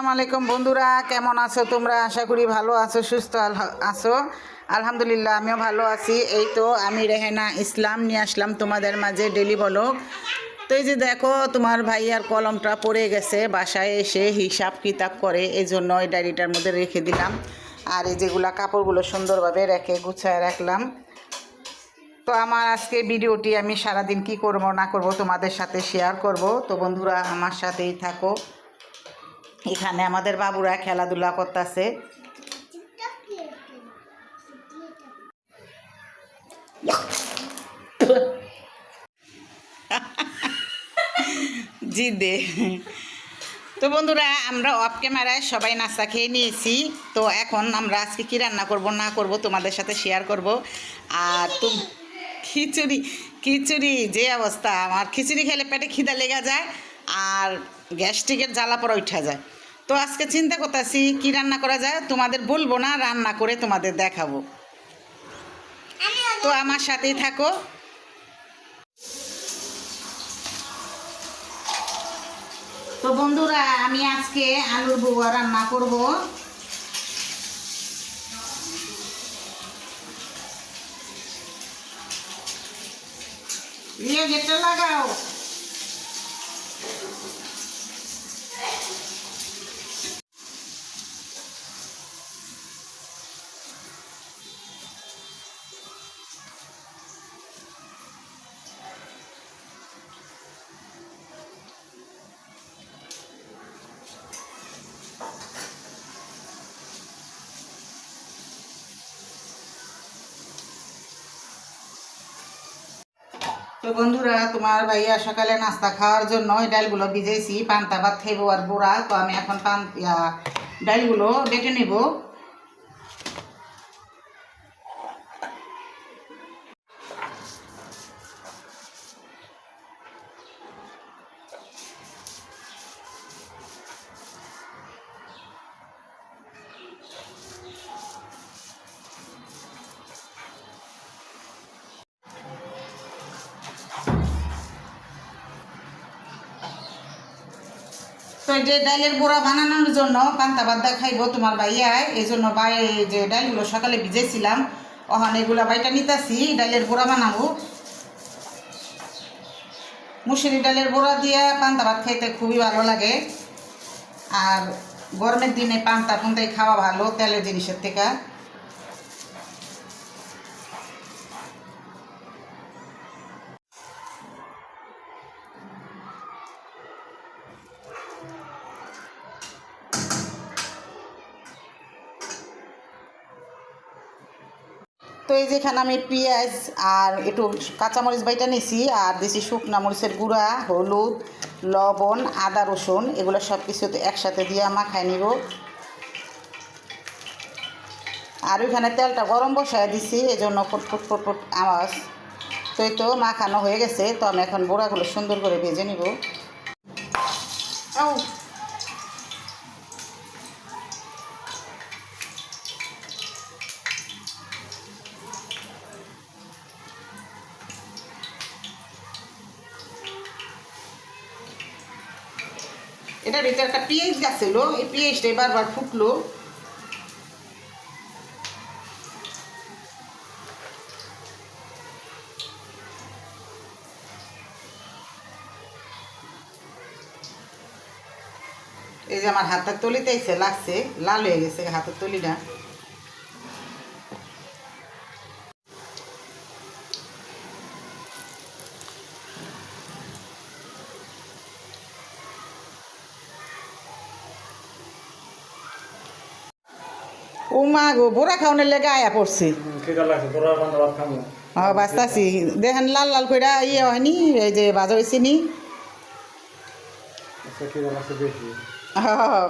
আসসালামু আলাইকুম বন্ধুরা, কেমন আছো তোমরা? আশা করি ভালো আছো, সুস্থ আছো। আলহামদুলিল্লাহ, আমিও ভালো আছি। এই তো আমি রেহেনা ইসলাম, নিয়ে আসলাম তোমাদের মাঝে ডেলি বলক তো এই যে দেখো, তোমার ভাইয়ার কলমটা পড়ে গেছে, বাসায় এসে হিসাব কিতাব করে, এই জন্য ওই ডায়েরিটার মধ্যে রেখে দিলাম। আর এই যেগুলা কাপড়গুলো সুন্দরভাবে রেখে গুছায় রাখলাম। তো আমার আজকে ভিডিওটি আমি সারাদিন কি করব, না করব তোমাদের সাথে শেয়ার করব। তো বন্ধুরা, আমার সাথেই থাকো। এখানে আমাদের বাবুরা খেলাধুলা করতেছে। জি দে। তো বন্ধুরা, আমরা অফ ক্যামেরায় সবাই নাস্তা খেয়ে নিয়েছি। তো এখন আমরা আজকে কী রান্না করব, না করব তোমাদের সাথে শেয়ার করব। আর তুম খিচুড়ি খিচুড়ি, যে অবস্থা। আমার খিচুড়ি খেলে পেটে খিদা লেগে যায়, আর গ্যাস্ট্রিকের জ্বালা পড়া উঠা যায়। তো আজকে চিন্তা করতেছি, কী রান্না করা যায়? তোমাদের বলব না, রান্না করে তোমাদের দেখাবো। তো আমার সাথেই থাকো। তো বন্ধুরা, আমি আজকে আলুর বউয়া রান্না করব। ইয়ে গেটটা লাগাও। বন্ধুরা, তোমার ভাইয়া সকালে নাস্তা খাওয়ার জন্য এই ডালগুলো ভিজেছি পান্তা ভাত খাইবো আর বোড়া। তো আমি এখন পান ডালগুলো বেটে নেব। তো যে ডাইলের বড়া বানানোর জন্য পান্তা বাদ্দা খাইবো তোমার ভাইয়ায় এই জন্য বাই যে ডাইলগুলো সকালে ভিজেছিলাম ওখানে এগুলো বাইটা নিতাছি, ডাইলের বড়া বানাবো। মুসুরি ডালের বড়া দিয়ে পান্তা ভাত খাইতে খুবই ভালো লাগে। আর গরমের দিনে পান্তা পুন্তাই খাওয়া ভালো, তেলের জিনিসের থেকে। তো এই যেখানে আমি পেঁয়াজ আর একটু কাঁচামরিচ বাইটা নিছি, আর দিছি শুকনা মরিচের গুঁড়া, হলুদ, লবণ, আদা, রসুন, এগুলো সব কিছু একসাথে দিয়ে মাখায় নিব। আর ওইখানে তেলটা গরম বসায় দিছি এই জন্য ফুটফুট ফুটফুট আওয়াজ। তো এই তো মাখানো হয়ে গেছে, তো আমি এখন বোড়াগুলো সুন্দর করে ভেজে নিব। এটার ভিতরে একটা পিএইচ গাছ ছিল এই পিএইচটা বারবার ফুটলো। এই যে আমার হাতের তলিতেছে লাগছে, লাল হয়ে গেছে হাতের তলিটা। ও মা গো বোরা খাওয়ানোর লেগে আয়া পড়ছে। হ বাস্তাছি দেখেন লাল লাল কইরা ইয়ে হয়নি এই যে বাজা হয়েছে নি। আচ্ছা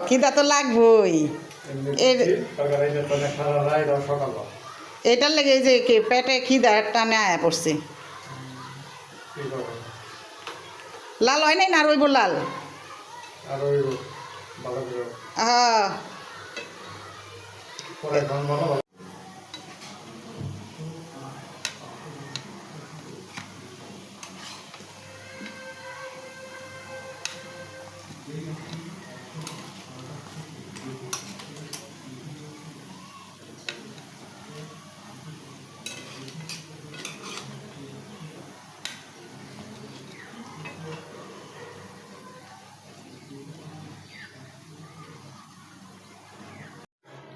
খিদা তো লাগবই। এটার লেগে যে পেটে খিদা টানে আয়া পড়ছে। লাল হয় নাই না রইব লাল? হ্যাঁ পরে খান ভালো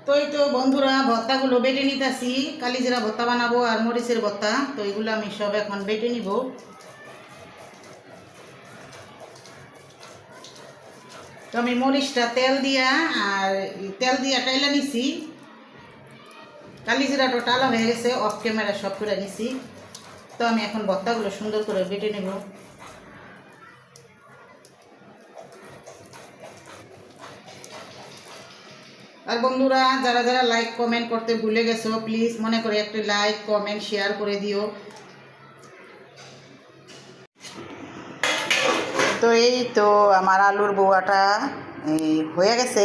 তো এই তো বন্ধুরা ভর্তাগুলো বেটে নিতেছি। কালিজিরা ভর্তা বানাবো আর মরিচের ভর্তা তো এগুলো আমি সব এখন বেটে নিব। তো আমি মরিচটা তেল দিয়া আর তেল দিয়া টাইলা নিছি। কালিজিরাটা টালা হয়ে গেছে অফ ক্যামেরা সব করে নিছি। তো আমি এখন ভর্তাগুলো সুন্দর করে বেটে নেব। আর বন্ধুরা, যারা যারা লাইক কমেন্ট করতে ভুলে গেছো প্লিজ মনে করে একটি লাইক কমেন্ট শেয়ার করে দিও। তো এই তো আমার আলুর বোয়াটা হয়ে গেছে।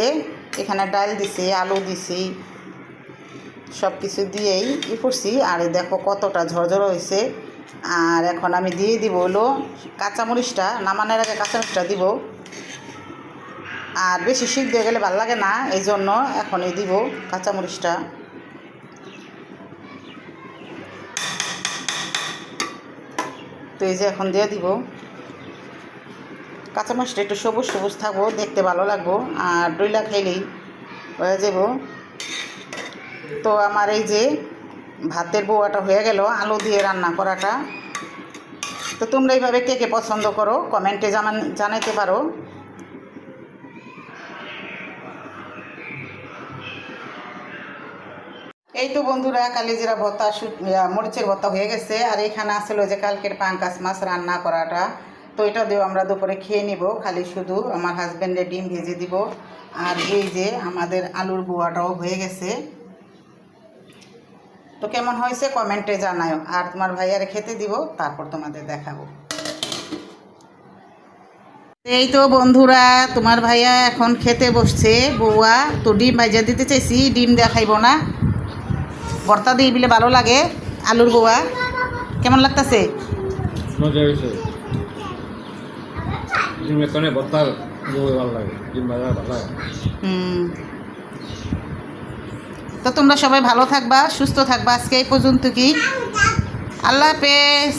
এখানে ডাল দিছি, আলু দিছি সব কিছু দিয়েই ই করছি। আর দেখো কতটা ঝরঝর হয়েছে। আর এখন আমি দিয়ে দিব হলো কাঁচামরিচটা, নামানোর আগে কাঁচামরিচটা দিব। আর বেশি সিদ্ধ হয়ে গেলে ভালো লাগে না এই জন্য এখনই দিব কাঁচামরিচটা। তো এই যে এখন দিয়ে দিব। কাঁচামরিচটা একটু সবুজ সবুজ থাকব, দেখতে ভালো লাগবো, আর ডইলা খাইলেই হয়ে যাব। তো আমার এই যে ভাতের বউয়াটা হয়ে গেল, আলু দিয়ে রান্না করাটা। তো তোমরা এইভাবে কে কে পছন্দ করো, কমেন্টে জানাইতে পারো। এই তো বন্ধুরা কালিজিরা ইয়া, মরিচের ভর্তা হয়ে গেছে। আর এখানে আসলে যে কালকের পাঙ্কাস মাছ রান্না করাটা। তো এটা দিয়েও আমরা দুপুরে খেয়ে নিব। খালি শুধু আমার হাজব্যান্ডের ডিম ভেজে দিব। আর এই যে আমাদের আলুর বুয়াটাও হয়ে গেছে। তো কেমন হয়েছে কমেন্টে জানাও আর তোমার ভাইয়ারে খেতে দিব তারপর তোমাদের দেখাবো। এই তো বন্ধুরা তোমার ভাইয়া এখন খেতে বসছে বউয়া। তো ডিম ভাইজা দিতে চাইছি ডিম দেখাইব না। ভর্তা দিয়ে দিলে ভালো লাগে আলুর বউয়া কেমন লাগতেছে? তো তোমরা সবাই ভালো থাকবা সুস্থ থাকবা আজকে এই পর্যন্ত কি। আল্লাহ হাফেজ।